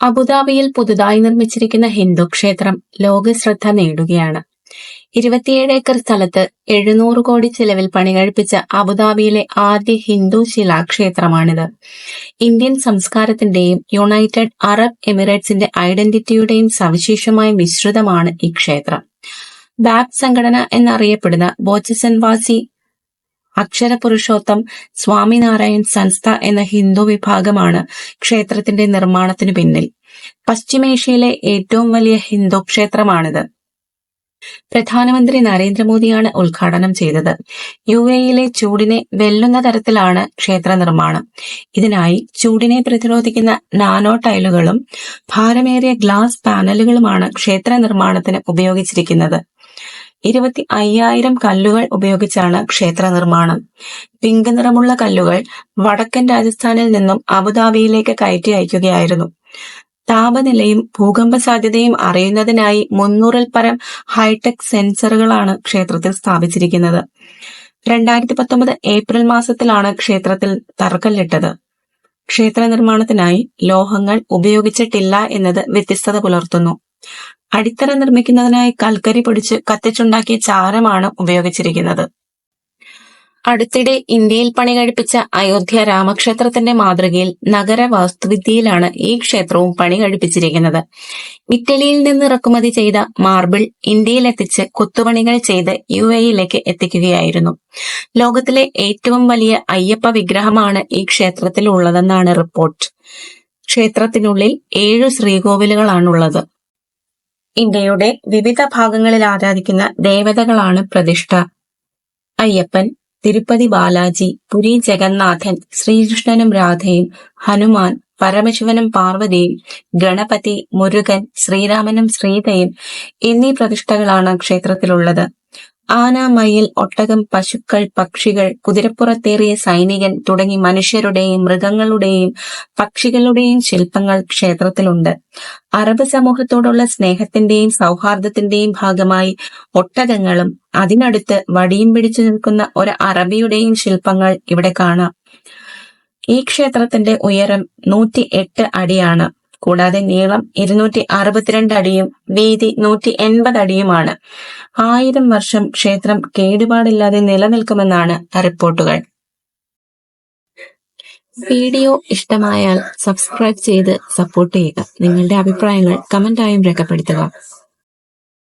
അബുദാബിയിൽ പുതുതായി നിർമ്മിച്ചിരിക്കുന്ന ഹിന്ദു ക്ഷേത്രം ലോകശ്രദ്ധ നേടുകയാണ്. ഇരുപത്തിയേഴ് ഏക്കർ സ്ഥലത്ത് എഴുന്നൂറ് കോടി ചെലവിൽ പണികഴിപ്പിച്ച അബുദാബിയിലെ ആദ്യ ഹിന്ദു ശിലാക്ഷേത്രമാണിത്. ഇന്ത്യൻ സംസ്കാരത്തിന്റെയും യുണൈറ്റഡ് അറബ് എമിറേറ്റ്സിന്റെ ഐഡന്റിറ്റിയുടെയും സവിശേഷമായ മിശ്രിതമാണ് ഈ ക്ഷേത്രം. ബാബ് സംഘടന എന്നറിയപ്പെടുന്ന ബോച്ചസൻവാസി അക്ഷര പുരുഷോത്തം സ്വാമിനാരായൺ സൻസ്ഥ എന്ന ഹിന്ദു വിഭാഗമാണ് ക്ഷേത്രത്തിന്റെ നിർമ്മാണത്തിനു പിന്നിൽ. പശ്ചിമേഷ്യയിലെ ഏറ്റവും വലിയ ഹിന്ദു ക്ഷേത്രമാണിത്. പ്രധാനമന്ത്രി നരേന്ദ്രമോദിയാണ് ഉദ്ഘാടനം ചെയ്തത്. യു എയിലെ ചൂടിനെ വെല്ലുന്ന തരത്തിലാണ് ക്ഷേത്ര നിർമ്മാണം ഇതിനായി ചൂടിനെ പ്രതിരോധിക്കുന്ന നാനോ ടൈലുകളും ഭാരമേറിയ ഗ്ലാസ് പാനലുകളുമാണ് ക്ഷേത്ര നിർമ്മാണത്തിന് ഉപയോഗിച്ചിരിക്കുന്നത്. ഇരുപത്തി അയ്യായിരം കല്ലുകൾ ഉപയോഗിച്ചാണ് ക്ഷേത്ര നിർമ്മാണം പിങ്ക് നിറമുള്ള കല്ലുകൾ വടക്കൻ രാജസ്ഥാനിൽ നിന്നും അബുദാബിയിലേക്ക് കയറ്റി അയക്കുകയായിരുന്നു. താപനിലയും ഭൂകമ്പ സാധ്യതയും അറിയുന്നതിനായി മുന്നൂറിൽ പരം ഹൈടെക് സെൻസറുകളാണ് ക്ഷേത്രത്തിൽ സ്ഥാപിച്ചിരിക്കുന്നത്. രണ്ടായിരത്തി പത്തൊമ്പത് ഏപ്രിൽ മാസത്തിലാണ് ക്ഷേത്രത്തിൽ തറക്കല്ലിട്ടത്. ക്ഷേത്ര നിർമ്മാണത്തിനായി ലോഹങ്ങൾ ഉപയോഗിച്ചിട്ടില്ല എന്നത് വ്യത്യസ്തത പുലർത്തുന്നു. അടിത്തറ നിർമ്മിക്കുന്നതിനായി കൽക്കരി പൊടിച്ച് കത്തിച്ചുണ്ടാക്കിയ ചാരമാണ് ഉപയോഗിച്ചിരിക്കുന്നത്. അടുത്തിടെ ഇന്ത്യയിൽ പണി കഴിപ്പിച്ച അയോധ്യ രാമക്ഷേത്രത്തിന്റെ മാതൃകയിൽ നഗര വാസ്തുവിദ്യയിലാണ് ഈ ക്ഷേത്രവും പണി കഴിപ്പിച്ചിരിക്കുന്നത് ഇറ്റലിയിൽ നിന്ന് ഇറക്കുമതി ചെയ്ത മാർബിൾ ഇന്ത്യയിൽ എത്തിച്ച് കൊത്തുപണികൾ ചെയ്ത് യു എയിലേക്ക് എത്തിക്കുകയായിരുന്നു. ലോകത്തിലെ ഏറ്റവും വലിയ അയ്യപ്പ വിഗ്രഹമാണ് ഈ ക്ഷേത്രത്തിൽ ഉള്ളതെന്നാണ് റിപ്പോർട്ട്. ക്ഷേത്രത്തിനുള്ളിൽ ഏഴു ശ്രീകോവിലുകളാണുള്ളത്. ഇന്ത്യയുടെ വിവിധ ഭാഗങ്ങളിൽ ആരാധിക്കുന്ന ദേവതകളാണ് പ്രതിഷ്ഠ. അയ്യപ്പൻ തിരുപ്പതി ബാലാജി പുരി ജഗന്നാഥൻ ശ്രീകൃഷ്ണനും രാധയും ഹനുമാൻ പരമശിവനും പാർവതിയും ഗണപതി മുരുകൻ ശ്രീരാമനും ശ്രീതയും എന്നീ പ്രതിഷ്ഠകളാണ് ക്ഷേത്രത്തിലുള്ളത്. ആന മയിൽ ഒട്ടകം പശുക്കൾ പക്ഷികൾ കുതിരപ്പുറത്തേറിയ സൈനികൻ തുടങ്ങി മനുഷ്യരുടെയും മൃഗങ്ങളുടെയും പക്ഷികളുടെയും ശില്പങ്ങൾ ക്ഷേത്രത്തിലുണ്ട്. അറബ് സമൂഹത്തോടുള്ള സ്നേഹത്തിന്റെയും സൗഹാർദ്ദത്തിന്റെയും ഭാഗമായി ഒട്ടകങ്ങളും അതിനടുത്ത് വടിയും പിടിച്ചു നിൽക്കുന്ന ഒരു അറബിയുടെയും ശില്പങ്ങൾ ഇവിടെ കാണാം. ഈ ക്ഷേത്രത്തിന്റെ ഉയരം നൂറ്റി എട്ട് അടിയാണ്. കൂടാതെ നീളം ഇരുന്നൂറ്റി അറുപത്തിരണ്ട് അടിയും വീതി നൂറ്റി എൺപത് അടിയുമാണ് ആയിരം വർഷം ക്ഷേത്രം കേടുപാടില്ലാതെ നിലനിൽക്കുമെന്നാണ് റിപ്പോർട്ടുകൾ. വീഡിയോ ഇഷ്ടമായാൽ സബ്സ്ക്രൈബ് ചെയ്ത് സപ്പോർട്ട് ചെയ്യുക. നിങ്ങളുടെ അഭിപ്രായങ്ങൾ കമന്റായും രേഖപ്പെടുത്തുക.